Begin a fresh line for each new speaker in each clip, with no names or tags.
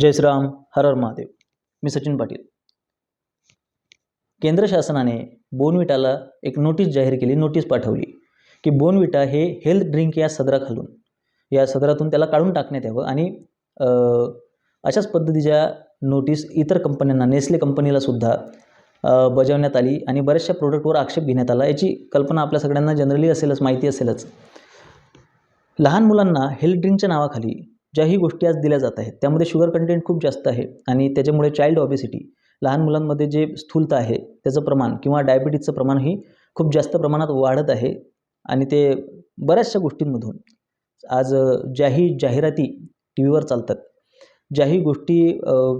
जय श्रीराम हर हर महादेव. मी सचिन पाटील. केंद्र शासनाने बोनविटाला एक नोटीस जाहीर केली नोटीस पाठवली की बोनविटा हे हेल्थ ड्रिंक या सदराखालून या सदरातून त्याला काढून टाकण्यात यावं आणि अशाच पद्धतीच्या नोटीस इतर कंपन्यांना नेस्ले कंपनीलासुद्धा बजावण्यात आली आणि बऱ्याचशा प्रोडक्टवर आक्षेप घेण्यात आला. याची कल्पना आपल्या सगळ्यांना जनरली असेलच माहिती असेलच. लहान मुलांना हेल्थ ड्रिंकच्या नावाखाली ज्याही गोष्टी आज दिल्या जात आहेत त्यामध्ये शुगर कंटेंट खूप जास्त आहे आणि त्याच्यामुळे चाइल्ड ऑबेसिटी लहान मुलांमध्ये जे स्थूलता आहे त्याचं प्रमाण किंवा डायबिटीजचं प्रमाणही खूप जास्त प्रमाणात वाढत आहे आणि ते बऱ्याचशा गोष्टींमधून आज ज्याही जाहिराती टी व्हीवर चालतात ज्याही गोष्टी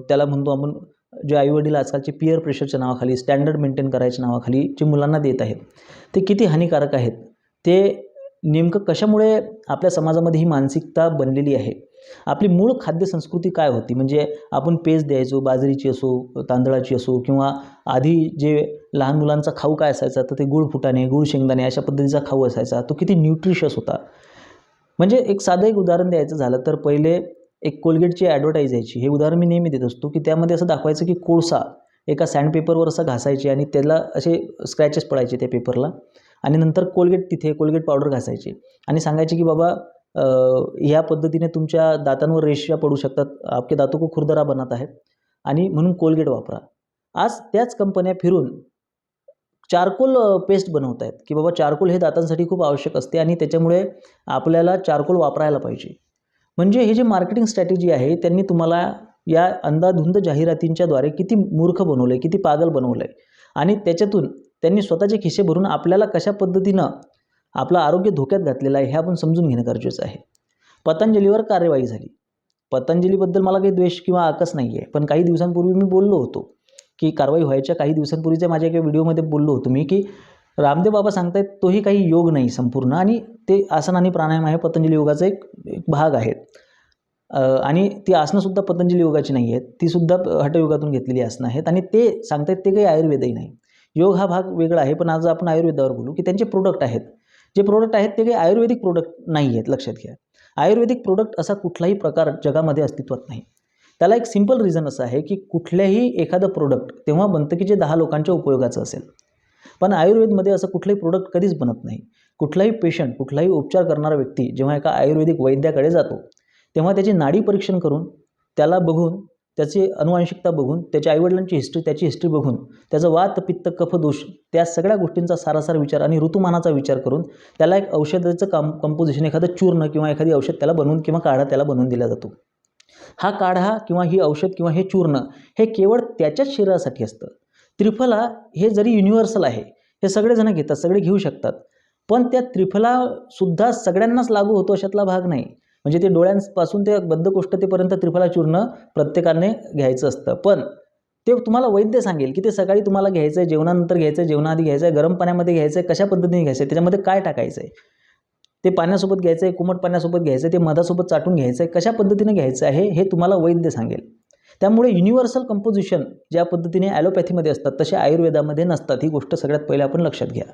त्याला म्हणतो आपण जे आईवडील आजकालचे पिअर प्रेशरच्या नावाखाली स्टँडर्ड मेंटेन करायच्या नावाखाली जे मुलांना देत आहेत ते किती हानिकारक आहेत ते नेमकं कशामुळे आपल्या समाजामध्ये ही मानसिकता बनलेली आहे आपली मूळ खाद्य संस्कृती काय होती? म्हणजे आपण पेज द्यायचो बाजरीची असो तांदळाची असो किंवा आधी जे लहान मुलांचा खाऊ काय असायचा तर ते गुळ फुटाणे गुळ शेंगदाणे अशा पद्धतीचा खाऊ असायचा. तो किती न्यूट्रिशियस होता. म्हणजे एक साधं एक उदाहरण द्यायचं झालं तर पहिले एक कोलगेटची ॲडव्हर्टाईज यायची. हे उदाहरण मी नेहमी देत असतो की त्यामध्ये असं दाखवायचं की कोळसा एका सँडपेपरवर असं घासायचे आणि त्याला असे स्क्रॅचेस पडायचे त्या पेपरला. आणि नंतर कोलगेट तिथे कोलगेट पावडर घासायचे आणि सांगायचे की बाबा ह्या पद्धतीने तुमच्या दातांवर रेषा पडू शकतात. आपके दातो को खुरदरा बनत आहेत आणि म्हणून कोलगेट वापरा. आज त्याच कंपन्या फिरून चारकोल पेस्ट बनवत आहेत. की बाबा चारकोल हे दातांसाठी खूप आवश्यक असते आणि त्याच्यामुळे आपल्याला चारकोल वापरायला पाहिजे. म्हणजे हे जे मार्केटिंग स्ट्रॅटेजी आहे त्यांनी तुम्हाला या अंधाधुंद जाहिरातींच्याद्वारे किती मूर्ख बनवलं आहे किती पागल बनवलं आहे आणि त्याच्यातून त्यांनी स्वतःचे खिसे भरून आपल्याला कशा पद्धतीनं आपलं आरोग्य धोक्यात घातलेलं आहे हे आपण समजून घेणं गरजेचं आहे. पतंजलीवर कार्यवाही झाली. पतंजलीबद्दल मला काही द्वेष किंवा आकस नाही आहे पण काही दिवसांपूर्वी मी बोललो होतो की कारवाई व्हायच्या काही दिवसांपूर्वीच्या माझ्या एका व्हिडिओमध्ये बोललो होतो मी की रामदेव बाबा सांगतायत तोही काही योग नाही संपूर्ण आणि ते आसन आणि प्राणायाम आहे पतंजली योगाचा एक एक भाग आहेत. आणि ती आसनंसुद्धा पतंजली योगाची नाही आहेत तीसुद्धा हटयोगातून घेतलेली आसनं आहेत आणि ते सांगतायत ते काही आयुर्वेदही नाही. योग हा भाग वेगळा आहे पण आज आपण आयुर्वेदावर बोलू की त्यांचे प्रोडक्ट आहेत. जे प्रोडक्ट आहेत ते काही आयुर्वेदिक प्रोडक्ट नाही आहेत लक्षात घ्या. आयुर्वेदिक प्रोडक्ट असा कुठलाही प्रकार जगामध्ये अस्तित्वात नाही. त्याला एक सिंपल रिझन असं आहे की कुठल्याही एखादं प्रोडक्ट तेव्हा बनतं की जे दहा लोकांच्या उपयोगाचं असेल. पण आयुर्वेदमध्ये असं कुठलंही प्रोडक्ट कधीच बनत नाही. कुठलाही पेशंट कुठलाही उपचार करणारा व्यक्ती जेव्हा एका आयुर्वेदिक वैद्याकडे जातो तेव्हा त्याची नाडी परीक्षण करून त्याला बघून त्याची अनुवांशिकता बघून त्याच्या आईवडिलांची हिस्ट्री त्याची हिस्ट्री बघून त्याचं वात पित्त कफ दोष त्या सगळ्या गोष्टींचा सारासार विचार आणि ऋतुमानाचा विचार करून त्याला एक औषधाचं काम कंपोजिशन एखादं चूर्ण किंवा एखादी औषध त्याला बनवून किंवा काढा त्याला बनवून दिला जातो. हा काढा किंवा ही औषध किंवा हे चूर्ण हे केवळ त्याच्याच शरीरासाठी असतं. त्रिफला हे जरी युनिव्हर्सल आहे हे सगळेजण घेतात सगळे घेऊ शकतात पण त्या त्रिफलासुद्धा सगळ्यांनाच लागू होतो अशातला भाग नाही. म्हणजे ते डोळ्यांपासून ते बद्धकोष्ठतेपर्यंत त्रिफला चूर्ण प्रत्येकाने घ्यायचं असतं. पण ते तुम्हाला वैद्य सांगेल की ते सकाळी तुम्हाला घ्यायचं आहे जेवणानंतर घ्यायचं आहे जेवणाआधी घ्यायचं आहे गरम पाण्यामध्ये घ्यायचं आहे कशा पद्धतीने घ्यायचं आहे त्याच्यामध्ये काय टाकायचं आहे ते पाण्यासोबत घ्यायचं आहे कुमट पाण्यासोबत घ्यायचं आहे ते मधासोबत चाटून घ्यायचं आहे कशा पद्धतीने घ्यायचं आहे हे तुम्हाला वैद्य सांगेल. त्यामुळे युनिव्हर्सल कंपोजिशन ज्या पद्धतीने ॲलोपॅथीमध्ये असतात तसे आयुर्वेदामध्ये नसतात. ही गोष्ट सगळ्यात पहिले आपण लक्षात घ्या.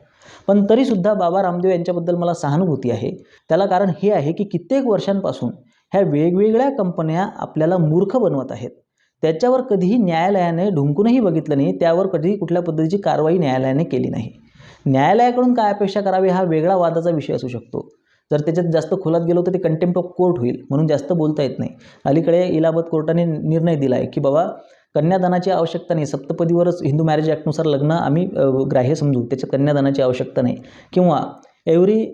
पण तरीसुद्धा बाबा रामदेव यांच्याबद्दल मला सहानुभूती आहे. त्याला कारण हे आहे की कित्येक वर्षांपासून ह्या वेगवेगळ्या कंपन्या आपल्याला मूर्ख बनवत आहेत. त्याच्यावर कधीही न्यायालयाने ढुंकूनही बघितलं नाही त्यावर कधीही कुठल्या पद्धतीची कारवाई न्यायालयाने केली नाही. न्यायालयाकडून काय अपेक्षा करावी हा वेगळा वादाचा विषय असू शकतो. जर त्याच्यात जास्त खोलात गेलो तर ते कंटेम्प्ट ऑफ कोर्ट होईल म्हणून जास्त बोलता येत नाही. अलीकडे इलाहाबाद कोर्टाने निर्णय दिला आहे की बाबा कन्यादानाची आवश्यकता नाही. सप्तपदीवरच हिंदू मॅरेज ॲक्टनुसार लग्न आम्ही ग्राह्य समजू. त्याच्यात कन्यादानाची आवश्यकता नाही. किंवा every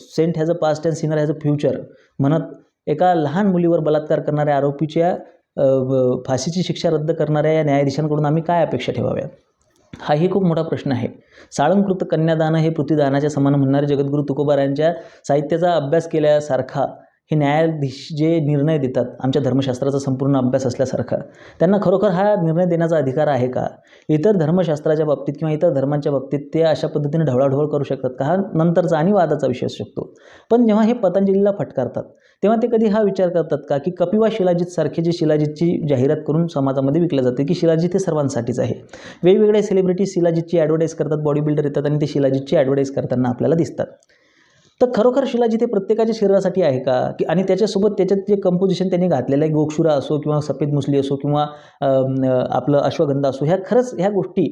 saint has a past and sinner has a future म्हणत एका लहान मुलीवर बलात्कार करणाऱ्या आरोपीच्या फाशीची शिक्षा रद्द करणाऱ्या या न्यायाधीशांकडून आम्ही काय अपेक्षा ठेवाव्या? हाही खूप मोठा प्रश्न आहे. साळंकृत कन्यादान हे पृथ्वीदानाच्या समान म्हणणारे जगद्गुरू तुकोबारायांच्या साहित्याचा अभ्यास केल्यासारखा हे न्यायाधीश जे निर्णय देतात आमच्या धर्मशास्त्राचा संपूर्ण अभ्यास असल्यासारखा त्यांना खरोखर हा निर्णय देण्याचा अधिकार आहे का? इतर धर्मशास्त्राच्या बाबतीत किंवा इतर धर्मांच्या बाबतीत ते अशा पद्धतीने ढवळाढवळ करू शकतात का? हा नंतरचा आणि वादाचा विषय असू शकतो. पण जेव्हा हे पतंजलीला फटकारतात तेव्हा ते कधी हा विचार करतात का की कपिवा शिलाजीतसारखे जे शिलाजीतची जाहिरात करून समाजामध्ये विकलं जाते की शिलाजीत हे सर्वांसाठीच आहे? वेगवेगळे सेलिब्रिटी शिलाजीतची ॲडव्हर्टाईज करतात बॉडी बिल्डर येतात आणि ते शिलाजीतची ॲडव्हर्टाईज करताना आपल्याला दिसतात. तर खरोखर शिलाजीत हे प्रत्येकाच्या शरीरासाठी आहे का? की आणि त्याच्यासोबत त्याच्यात जे कंपोजिशन त्यांनी घातलेलं आहे गोक्षुरा असो किंवा सफेद मुसली असो किंवा आपलं अश्वगंधा असो ह्या खरंच ह्या गोष्टी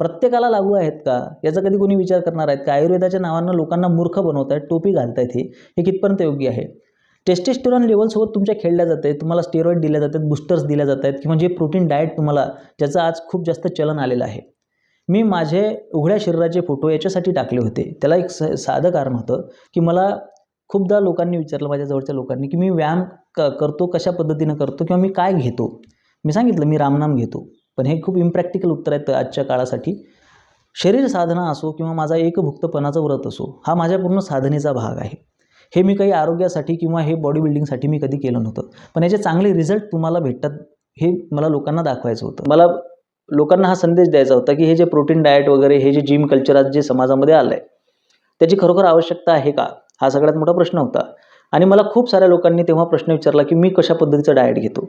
प्रत्येकाला लागू आहेत का? याचा कधी कोणी विचार करणार आहेत का? आयुर्वेदाच्या नावानं लोकांना मूर्ख बनवत आहेत टोपी घालत आहेत हे कितपर्यंत योग्य आहे? टेस्टेस्टेरॉन लेवलसोबत तुमच्या खेळल्या जात आहेत तुम्हाला स्टेरॉइड दिल्या जातात बूस्टर्स दिल्या जात आहेत किंवा जे प्रोटीन डाएट तुम्हाला ज्याचं आज खूप जास्त चलन आलेलं आहे. मी माझे उघड्या शरीराचे फोटो याच्यासाठी टाकले होते. त्याला एक स साधं कारण होतं की मला खूपदा लोकांनी विचारलं माझ्या जवळच्या लोकांनी की मी व्यायाम क करतो कशा पद्धतीनं करतो किंवा मी काय घेतो? मी सांगितलं मी रामनाम घेतो. पण हे खूप इम्प्रॅक्टिकल उत्तर आहेत आजच्या काळासाठी. शरीर साधना असो किंवा माझा एकभुक्तपणाचं व्रत असो हा माझ्या पूर्ण साधनेचा भाग आहे. हे मी काही आरोग्यासाठी किंवा हे बॉडी बिल्डिंगसाठी मी कधी केलं नव्हतं. पण याचे चांगले रिझल्ट तुम्हाला भेटतात हे मला लोकांना दाखवायचं होतं. मला लोकांना हा संदेश द्यायचा होता की हे जे प्रोटीन डाएट वगैरे हे जे जिम कल्चर आज जे समाजामध्ये आलं आहे त्याची खरोखर आवश्यकता आहे का? हा सगळ्यात मोठा प्रश्न होता. आणि मला खूप साऱ्या लोकांनी तेव्हा प्रश्न विचारला की मी कशा पद्धतीचं डाएट घेतो?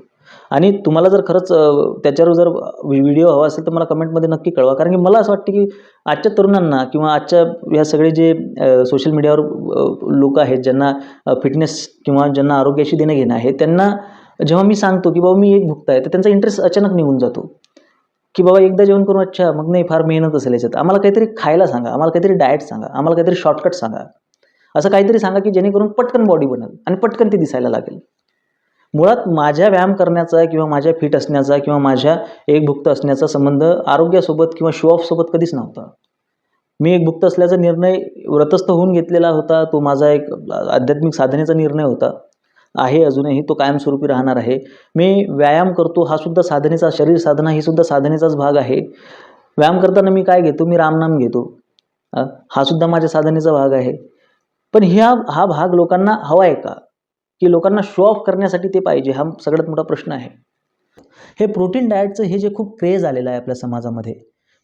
आणि तुम्हाला जर खरंच त्याच्यावर जर व्हिडिओ हवा असेल तर मला कमेंटमध्ये नक्की कळवा. कारण की मला असं वाटतं की आजच्या तरुणांना किंवा आजच्या ह्या सगळे जे सोशल मीडियावर लोक आहेत ज्यांना फिटनेस किंवा ज्यांना आरोग्याशी देणं घेणं आहे त्यांना जेव्हा मी सांगतो की बाबा मी एक भुकता आहे तर त्यांचा इंटरेस्ट अचानक निघून जातो. की बाबा एकदा जेवण करून अच्छा मग नाही फार मेहनत असेल याच्यात. आम्हाला काहीतरी खायला सांगा आम्हाला काहीतरी डाएट सांगा आम्हाला काहीतरी शॉर्टकट सांगा. असं काहीतरी सांगा की जेणेकरून पटकन बॉडी बनेल आणि पटकन ती दिसायला लागेल. मुळात माझ्या व्यायाम करण्याचा किंवा माझ्या फिट असण्याचा किंवा माझ्या एकभुक्त असण्याचा संबंध आरोग्यासोबत किंवा शो ऑफसोबत कधीच नव्हता. मी एक भुक्त असल्याचा निर्णय व्रतस्थ होऊन घेतलेला होता. तो माझा एक आध्यात्मिक साधनेचा निर्णय होता. आहे अजूनही तो कायमस्वरूपी राहणार आहे. मी व्यायाम करतो हा सुद्धा साधनेचा शरीर साधना ही सुद्धा साधनेचाच भाग आहे. व्यायाम करताना मी काय घेतो? मी रामनाम घेतो. हा सुद्धा माझ्या साधनेचा भाग आहे. पण ह्या हा भाग लोकांना हवा आहे का? की लोकांना शो ऑफ करण्यासाठी ते पाहिजे हा सगळ्यात मोठा प्रश्न आहे. हे प्रोटीन डाएटचं हे जे खूप क्रेज आलेलं आहे आपल्या समाजामध्ये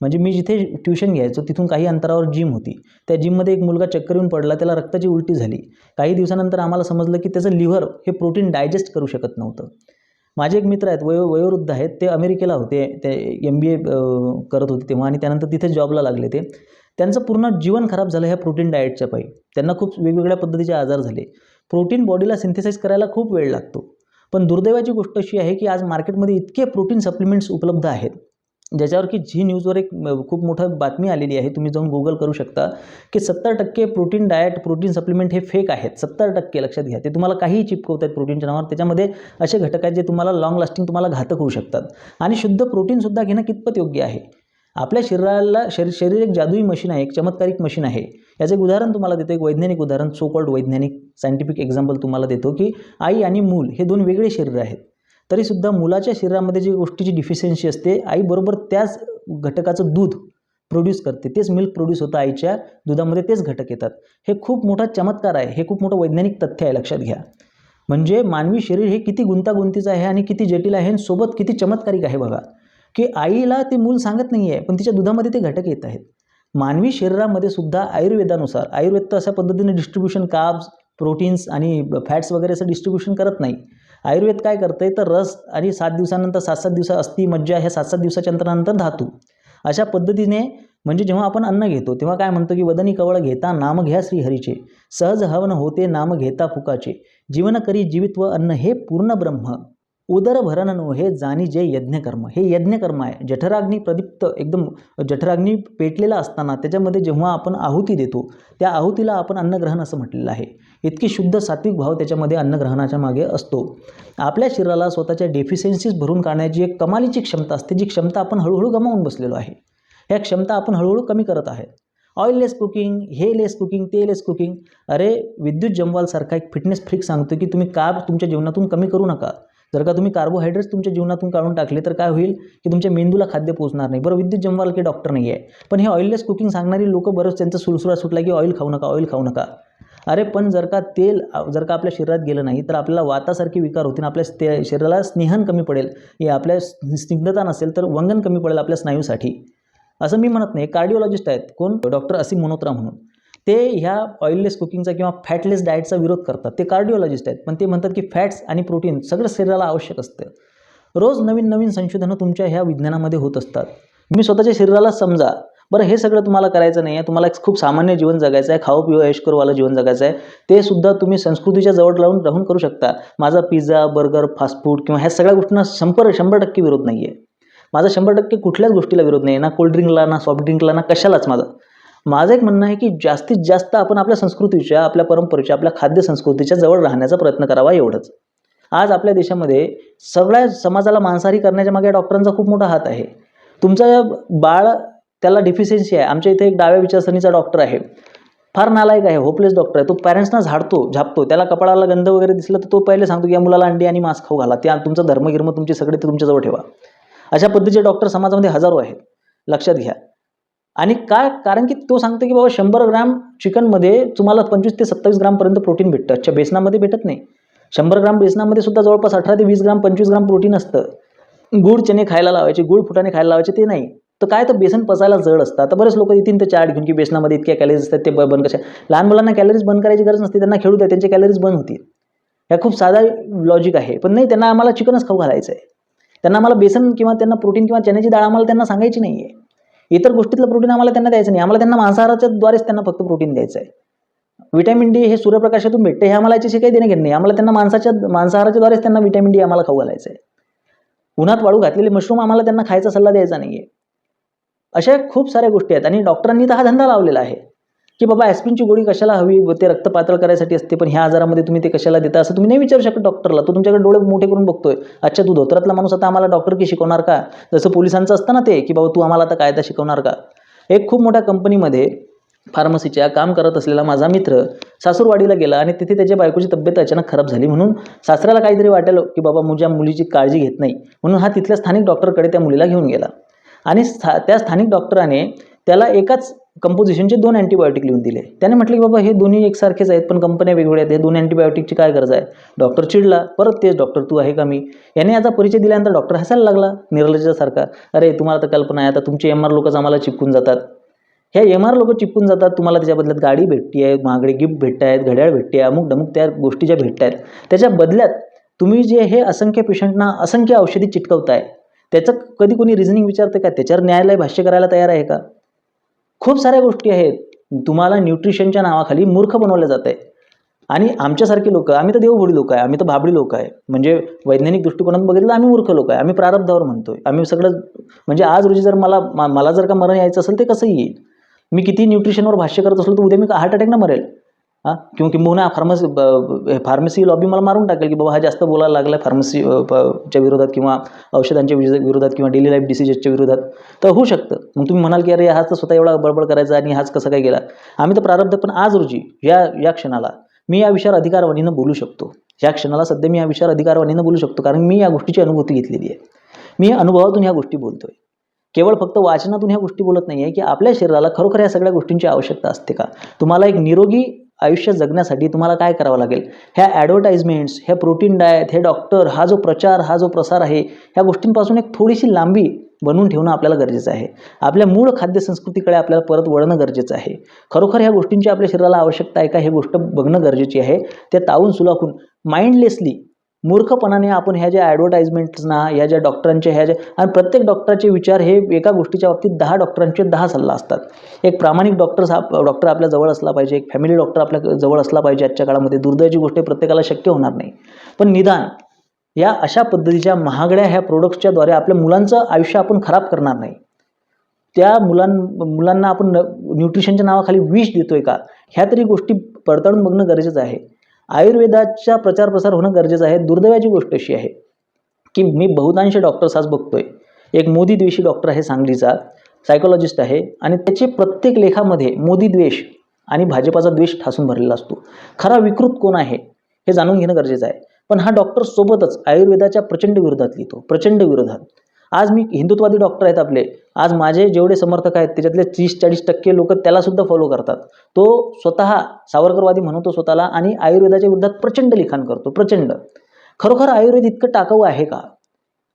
म्हणजे मी जिथे ट्युशन घ्यायचो तिथून काही अंतरावर जिम होती. त्या जिममध्ये एक मुलगा चक्कर येऊन पडला त्याला रक्ताची उलटी झाली. काही दिवसानंतर आम्हाला समजलं की त्याचं लिव्हर हे प्रोटीन डायजेस्ट करू शकत नव्हतं. माझे एक मित्र आहेत वयो वयोवृद्ध आहेत ते अमेरिकेला होते. ते एम बी ए करत होते तेव्हा आणि त्यानंतर तिथे जॉबला लागले ते. त्यांचं पूर्ण जीवन खराब झालं ह्या प्रोटीन डाएटच्या पायी. त्यांना खूप वेगवेगळ्या पद्धतीचे आजार झाले. प्रोटीन बॉडीला सिंथेसाईज करायला खूप वेळ लागतो. पण दुर्दैवाची गोष्ट अशी आहे की आज मार्केटमध्ये इतके प्रोटीन सप्लिमेंट्स उपलब्ध आहेत. ज्याच्यावर की झी न्यूजवर एक खूप मोठं बातमी आलेली आहे. तुम्ही जाऊन गुगल करू शकता की सत्तर टक्के प्रोटीन डाएट प्रोटीन सप्लिमेंट हे फेक आहेत. सत्तर टक्के लक्षात घ्या. ते तुम्हाला काहीही चिपकवत आहेत प्रोटीनच्या नावावर. त्याच्यामध्ये असे घटक आहेत जे तुम्हाला लॉंग लास्टिंग तुम्हाला घातक होऊ शकतात. आणि शुद्ध प्रोटीनसुद्धा घेणं कितपत योग्य आहे? आपल्या शरीराला शरीर शरीर एक जादुई मशीन आहे एक चमत्कारिक मशीन आहे. याचं एक उदाहरण तुम्हाला देतो. एक वैज्ञानिक उदाहरण सो कॉल्ड वैज्ञानिक सायंटिफिक एक्झाम्पल तुम्हाला देतो की आई आणि मूल हे दोन वेगळे शरीर आहेत. तरीसुद्धा मुलाच्या शरीरामध्ये जी गोष्टीची डिफिशियन्सी असते आईबरोबर त्याच घटकाचं दूध प्रोड्यूस करते. तेच मिल्क प्रोड्यूस होतं आईच्या दुधामध्ये तेच घटक येतात. हे खूप मोठा चमत्कार आहे. हे खूप मोठं वैज्ञानिक तथ्य आहे लक्षात घ्या. म्हणजे मानवी शरीर हे किती गुंतागुंतीचं आहे आणि किती जटिल आहे आणि सोबत किती चमत्कारिक आहे बघा. की आईला ते मूल सांगत नाही आहे पण तिच्या दुधामध्ये ते घटक येत आहेत. मानवी शरीरामध्ये सुद्धा आयुर्वेदानुसार आयुर्वेद तर अशा पद्धतीने डिस्ट्रीब्युशन काब्स प्रोटीन्स आणि फॅट्स वगैरे असं डिस्ट्रीब्युशन करत नाही. आयुर्वेद काय करतं आहे तर रस आणि सात दिवसानंतर सात सात दिवसा अस्थि मज्जा ह्या सात सात दिवसाच्या अंतरानंतर धातू. अशा पद्धतीने म्हणजे जेव्हा आपण अन्न घेतो तेव्हा काय म्हणतो की वदनी कवळ घेता नाम घ्या श्रीहरीचे. सहज हवन होते नाम घेता फुकाचे. जीवन करी जीवित्व अन्न हे पूर्ण ब्रह्म. उदरभरणनो हे जाणीजे यज्ञकर्म. हे यज्ञकर्म आहे. जठराग्नी प्रदीप्त एकदम जठराग्नी पेटलेला असताना त्याच्यामध्ये जेव्हा आपण आहुती देतो त्या आहुतीला आपण अन्नग्रहण असं म्हटलेलं आहे. इतकी शुद्ध सात्विक भाव त्याच्यामध्ये अन्नग्रहणाच्या मागे असतो. आपल्या शरीराला स्वतःच्या डेफिशियन्सीज भरून काढण्याची एक कमालीची क्षमता असते जी क्षमता आपण हळूहळू गमावून बसलेलो आहे. ह्या क्षमता आपण हळूहळू कमी करत आहे ऑइल लेस कुकिंग हे लेस कुकिंग ते लेस कुकिंग अरे विद्युत जमवालसारखा एक फिटनेस फ्रिक सांगतो की तुम्ही कार्ब तुमच्या जीवनातून कमी करू नका? जर का तुम्ही कार्बोहायड्रेट्स तुमच्या जीवनातून काढून टाकले तर काय होईल की तुमच्या मेंदूला खाद्य पोचणार नाही. बरं विद्युत जमवाल की डॉक्टर नाही आहे. पण हे ऑइललेस कुकिंग सांगणारी लोक बरंच त्यांचा सुरसुरा सुटला की ऑइल खाऊ नका ऑइल खाऊ नका. अरे पण जर का तेल जर का आपल्या शरीरात गेलं नाही तर आपल्याला वातासारखे विकार होतील आपल्या ते शरीराला स्नेहन कमी पडेल. हे आपल्या स्निग्धता नसेल तर वंगन कमी पडेल आपल्या स्नायूसाठी. असं मी म्हणत नाही. कार्डिओलॉजिस्ट आहेत. कोण? डॉक्टर असीम मनोत्रा म्हणून. ते ह्या ऑइललेस कुकिंगचा किंवा फॅटलेस डाएटचा विरोध करतात. ते कार्डिओलॉजिस्ट आहेत. पण ते म्हणतात की फॅट्स आणि प्रोटीन सगळं शरीराला आवश्यक असतं. रोज नवीन नवीन संशोधनं तुमच्या ह्या विज्ञानामध्ये होत असतात. तुम्ही स्वतःच्या शरीराला समजा. बरं हे सगळं तुम्हाला करायचं नाही आहे तुम्हाला एक खूप सामान्य जीवन जगायचं आहे. खाऊ पिऊ ऐश जीवन जगायचं आहे. ते सुद्धा तुम्ही संस्कृतीच्या जवळ लावून राहून करू शकता. माझा पिझ्झा बर्गर फास्ट फूड किंवा ह्या सगळ्या गोष्टींना शंभर शंभर टक्के विरोध नाही आहे माझा शंभर टक्के कुठल्याच गोष्टीला विरोध नाही आहे ना कोल्ड्रिंकला ना सॉफ्ट ड्रिंकला ना कशालाच माझा. माझं एक म्हणणं आहे की जास्तीत जास्त आपण आपल्या संस्कृतीच्या आपल्या परंपरेच्या आपल्या खाद्य संस्कृतीच्या जवळ राहण्याचा प्रयत्न करावा एवढंच. आज आपल्या देशामध्ये सगळ्या समाजाला मांसाहारी करण्याच्या मागे डॉक्टरांचा खूप मोठा हात आहे. तुमचं बाळ त्याला डिफिशियन्सी आहे. आमच्या इथे एक डाव्या विचारसरणीचा डॉक्टर आहे. फार नालायक आहे होपलेस डॉक्टर आहे. तो पॅरेंट्सना झाडतो झापतो. त्याला कपाळाला गंध वगैरे दिसलं तर तो पहिले सांगतो की या मुलाला अंडी आणि मास्क खाऊ घाला. त्या तुमचं धर्मगिर्म तुमचे सगळे ते तुमच्याजवळ ठेवा. अशा पद्धतीचे डॉक्टर समाजामध्ये हजारो आहेत. लक्षात घ्या. आणि काय कारण की तो सांगतो की बाबा शंभर ग्राम चिकनमध्ये तुम्हाला पंचवीस ते सत्तावीस ग्रामपर्यंत प्रोटीन भेटतं. अच्छा बेसनामध्ये भेटत नाही. शंभर ग्राम बेसनामध्ये सुद्धा जवळपास अठरा ते वीस ग्राम पंचवीस ग्राम प्रोटीन असतं. गुळ चणे खायला लावायचे गुळ फुटाने खायला लावायचे ते नाही. तर काय तर बेसन पचायला जड असतं. आता बरेच लोक तीन ते चार घेऊन की बेसनामध्ये इतक्या कॅलरीज असतात ते ब- बंद कशा लहान मुलांना कॅलरीज बंद करायची गरज नसते त्यांना खेळू द्या त्यांचे कॅलरीज बंद होतील. ह्या खूप साधा लॉजिक आहे. पण नाही त्यांना आम्हाला चिकनच खाऊ घालायचं आहे त्यांना आम्हाला बेसन किंवा त्यांना प्रोटीन किंवा चण्याची डाळ आम्हाला त्यांना सांगायची नाही आहे इतर गोष्टीतलं प्रोटीन आम्हाला त्यांना द्यायचं नाही. आम्हाला त्यांना मांसाहाराच्या द्वारेच त्यांना फक्त प्रोटीन द्यायचं आहे. विटॅमिन डी हे सूर्यप्रकाशातून भेटते हे आम्हाला याच्याशी काही देणे घेणे नाही. आम्हाला त्यांना मांसाच्या मांसाहाराच्या द्वारेच त्यांना विटॅमिन डी आम्हाला खाऊ घालायचं आहे. उन्हात वाळू घातलेले मशरूम आम्हाला त्यांना खायचा सल्ला द्यायचा नाही आहे अशा खूप साऱ्या गोष्टी आहेत आणि डॉक्टरांनी तर हा धंदा लावलेला आहे. की बाबा ॲस्पिनची गोळी कशाला हवी? व ते रक्त पातळ करायसाठी असते पण ह्या आजारामध्ये तुम्ही ते कशाला देता? असं तुम्ही नाही विचारू शकत डॉक्टरला तो तुमच्याकडे डोळे मोठे करून बघतोय. अच्छा तू धोत्रातला माणूस आता आम्हाला डॉक्टर की शिकवणार का? जसं पोलिसांचं असतं ना ते की बाबा तू आम्हाला आता कायदा शिकवणार का? एक खूप मोठ्या कंपनीमध्ये फार्मसीच्या काम करत असलेला माझा मित्र सासूरवाडीला गेला आणि तिथे त्याच्या बायकोची तब्येत अचानक खराब झाली म्हणून सासऱ्याला काहीतरी वाटेल की बाबा मुझ्या मुलीची काळजी घेत नाही म्हणून हा तिथल्या स्थानिक डॉक्टरकडे त्या मुलीला घेऊन गेला. आणि स्था त्या स्थानिक डॉक्टराने त्याला एकाच कंपोजिशनचे दोन अँटीबायोटिक लिहून दिले. त्याने म्हटलं की बाबा हे दोन्ही एकसारखेच आहेत पण कंपन्या वेगवेगळ्या आहेत. हे दोन अँटीबायोटिकची काय गरज आहे? डॉक्टर चिडला. परत तेच डॉक्टर तू आहे का मी? याने याचा परिचय दिल्यानंतर डॉक्टर हसायला लागला निर्लज्यासारखा अरे तुम्हाला तर कल्पना आहे आता तुमचे एम आर लोकच आम्हाला चिपकून जातात. ह्या एम आर लोक चिपकून जातात तुम्हाला त्याच्या बदल्यात गाडी भेटती आहे महागडे गिफ्ट भेटत आहेत घड्याळ भेटते आहे अमुक डमुक त्या गोष्टी ज्या भेटत आहेत. त्याच्या बदल्यात तुम्ही जे हे असंख्य पेशंटना असंख्य औषधी चिटकवताय त्याचं कधी कोणी रिझनिंग विचारतं का? त्याच्यावर न्यायालय भाष्य करायला तयार आहे का? खूप साऱ्या गोष्टी आहेत. तुम्हाला न्यूट्रिशनच्या नावाखाली मूर्ख बनवलं जात आहे आणि आमच्यासारखे लोक आम्ही तर देवभोडी लोक आहे आम्ही तर भाबडी लोक आहे. म्हणजे वैज्ञानिक दृष्टिकोनातून बघितलं आम्ही मूर्ख लोक आहे आम्ही प्रारब्धावर म्हणतोय. आम्ही सगळं म्हणजे आज रोजी जर मला मा- मला जर का मरण यायचं असेल ते कसंही येईल? मी किती न्यूट्रिशनवर भाष्य करत असलो तर उद्या मी हार्ट अटॅकनं मरेल? हां? किंवा किंबहुना फार्मसी फार्मसी लॉबी मला मारून टाकेल की बाबा हा जास्त बोलायला लागला फार्मसी च्या विरोधात किंवा औषधांच्या विरोधात किंवा डेली लाईफ डिसिजेसच्या विरोधात. तर होऊ शकतं. मग तुम्ही म्हणाल की अरे हाच तर स्वतः एवढा बडबड करायचा आणि हाच कसं काय गेला? आम्ही तर प्रारब्ध पण आज रोजी या या क्षणाला मी या विषयावर अधिकारवाणीनं बोलू शकतो. या क्षणाला सध्या मी या विषयावर अधिकारवाणीनं बोलू शकतो कारण मी या गोष्टीची अनुभूती घेतलेली आहे. मी या अनुभवातून ह्या गोष्टी बोलतोय. केवळ फक्त वाचनातून ह्या गोष्टी बोलत नाही आहे की आपल्या शरीराला खरोखर या सगळ्या गोष्टींची आवश्यकता असते का? तुम्हाला एक निरोगी आयुष्य जगण्यासाठी तुम्हाला काय करावं लागेल? ह्या ॲडव्हर्टाईजमेंट्स ह्या प्रोटीन डायट हे डॉक्टर हा जो प्रचार हा जो प्रसार आहे ह्या गोष्टींपासून एक थोडीशी लांबी बनवून ठेवणं आपल्याला गरजेचं आहे. आपल्या मूळ खाद्य संस्कृतीकडे आपल्याला परत वळणं गरजेचं आहे. खरोखर ह्या गोष्टींची आपल्या शरीराला आवश्यकता आहे का? हे गोष्ट बघणं गरजेची आहे. ते तावून सुलाखून माइंडलेसली मूर्खपणाने आपण ह्या ज्या ॲडव्हर्टाइजमेंट्सना ह्या ज्या डॉक्टरांच्या ह्या ज्या आणि प्रत्येक डॉक्टरचे विचार हे एका गोष्टीच्या बाबतीत दहा डॉक्टरांचे दहा सल्ला असतात. एक प्रामाणिक डॉक्टर हा डॉक्टर आपल्या जवळ असला पाहिजे एक फॅमिली डॉक्टर आपल्या जवळ असला पाहिजे आजच्या काळामध्ये दुर्दैवाची गोष्ट प्रत्येकाला शक्य होणार नाही. पण निदान या अशा पद्धतीच्या महागड्या ह्या प्रोडक्ट्सच्या द्वारे आपल्या मुलांचं आयुष्य आपण खराब करणार नाही. त्या मुलां मुलांना आपण न न्यूट्रिशनच्या नावाखाली विष देतोय का? ह्या तरी गोष्टी पडताळून बघणं गरजेचं आहे. आयुर्वेदाच्या प्रचार प्रसार होणं गरजेचं आहे. दुर्दैवाची गोष्ट अशी आहे की मी बहुतांश डॉक्टर्स आज बघतोय. एक मोदी द्वेषी डॉक्टर आहे सांगलीचा सायकोलॉजिस्ट आहे आणि त्याचे प्रत्येक लेखामध्ये मोदी द्वेष आणि भाजपाचा द्वेष ठासून भरलेला असतो. खरा विकृत कोण आहे हे जाणून घेणं गरजेचं आहे. पण हा डॉक्टर सोबतच आयुर्वेदाच्या प्रचंड विरोधात लिहितो प्रचंड विरोधात. आज मी हिंदुत्वादी डॉक्टर आहेत आपले. आज माझे जेवढे समर्थक आहेत त्याच्यातले तीस चाळीस टक्के लोक त्यालासुद्धा फॉलो करतात. तो स्वतः सावरकरवादी म्हणतो स्वतःला आणि आयुर्वेदाच्या विरोधात प्रचंड लिखाण करतो प्रचंड. खरोखर आयुर्वेद इतकं टाकाऊ आहे का?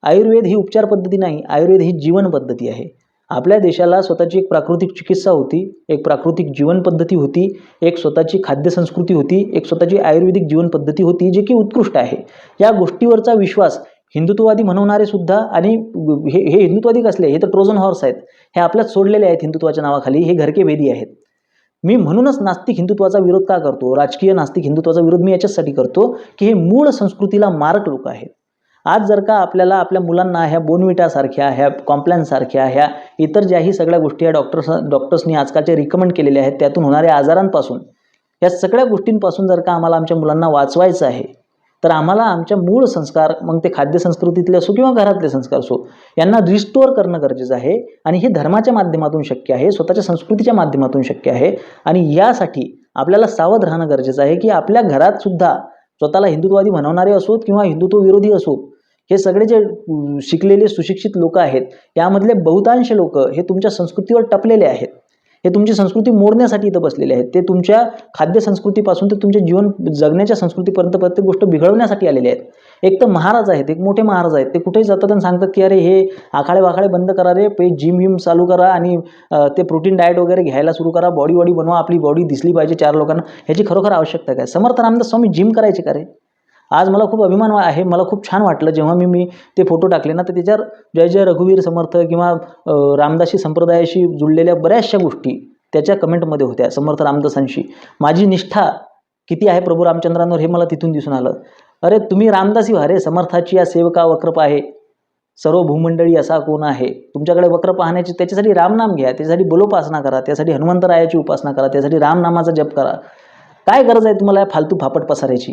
आयुर्वेद ही उपचार पद्धती नाही आयुर्वेद ही जीवन पद्धती आहे. आपल्या देशाला स्वतःची एक प्राकृतिक चिकित्सा होती एक प्राकृतिक जीवन पद्धती होती एक स्वतःची खाद्य संस्कृती होती एक स्वतःची आयुर्वेदिक जीवन पद्धती होती जी की उत्कृष्ट आहे. या गोष्टीवरचा विश्वास हिंदुत्ववादी म्हणवणारे सुद्धा आणि हे हे हिंदुत्ववादी कसले? हे तर ट्रोजन हॉर्स आहेत. हे आपल्यात सोडलेले आहेत हिंदुत्वाच्या नावाखाली. हे घरके भेदी आहेत. मी म्हणूनच नास्तिक हिंदुत्वाचा विरोध का करतो? राजकीय नास्तिक हिंदुत्वाचा विरोध मी याच्यासाठी करतो की हे मूळ संस्कृतीला मारक लोक आहेत. आज जर का आपल्याला आपल्या मुलांना ह्या बोनविटासारख्या ह्या कॉम्प्लॅनसारख्या ह्या इतर ज्याही सगळ्या गोष्टी या डॉक्टर्स डॉक्टर्सनी आजकालच्या रिकमेंड केलेल्या आहेत त्यातून होणाऱ्या आजारांपासून या सगळ्या गोष्टींपासून जर का आम्हाला आमच्या मुलांना वाचवायचं आहे तर आम्हाला आमच्या मूळ संस्कार मग ते खाद्य संस्कृतीतले असो किंवा घरातले संस्कार असो यांना रिस्टोअर करणं गरजेचं आहे. आणि हे धर्माच्या माध्यमातून शक्य आहे स्वतःच्या संस्कृतीच्या माध्यमातून शक्य आहे. आणि यासाठी आपल्याला सावध राहणं गरजेचं आहे की आपल्या घरात सुद्धा स्वतःला हिंदुत्ववादी म्हणवणारे असोत किंवा हिंदुत्व विरोधी असोत हे सगळे जे शिकलेले सुशिक्षित लोक आहेत यामधले बहुतांश लोक हे तुमच्या संस्कृतीवर टपलेले आहेत. हे तुमची संस्कृती मोडण्यासाठी इथं बसलेले आहेत. ते तुमच्या खाद्य संस्कृतीपासून ते तुमच्या जीवन जगण्याच्या संस्कृतीपर्यंत प्रत्येक गोष्ट बिघडवण्यासाठी आलेले आहेत. एक तर महाराज आहेत एक मोठे महाराज आहेत. ते कुठेही जातात आणि सांगतात की अरे हे आखाडे वाखाडे बंद करा रे पे जिम विम चालू करा आणि ते प्रोटीन डाएट वगैरे घ्यायला सुरू करा. बॉडी बॉडी बनवा आपली बॉडी दिसली पाहिजे चार लोकांना. ह्याची खरोखर आवश्यकता काय? समर्थ रामदास स्वामी जिम करायचे का रे? आज मला खूप अभिमान आहे. मला खूप छान वाटलं जेव्हा मी मी ते फोटो टाकले ना तर त्याच्यावर जय जय रघुवीर समर्थ किंवा रामदासी संप्रदायाशी जुळलेल्या बऱ्याचशा गोष्टी त्याच्या कमेंटमध्ये होत्या. समर्थ रामदासांशी. माझी निष्ठा किती आहे प्रभू रामचंद्रांवर हे मला तिथून दिसून आलं. अरे तुम्ही रामदासी व्हा रे. समर्थाची या सेवका वक्रप आहे. सर्व भूमंडळी असा कोण आहे? तुमच्याकडे वक्र पाहण्याची त्याच्यासाठी रामनाम घ्या. त्याच्यासाठी बलोपासना करा. त्यासाठी हनुमंतरायाची उपासना करा. त्यासाठी रामनामाचा जप करा. काय गरज आहे तुम्हाला या फालतू फापट पसारायची?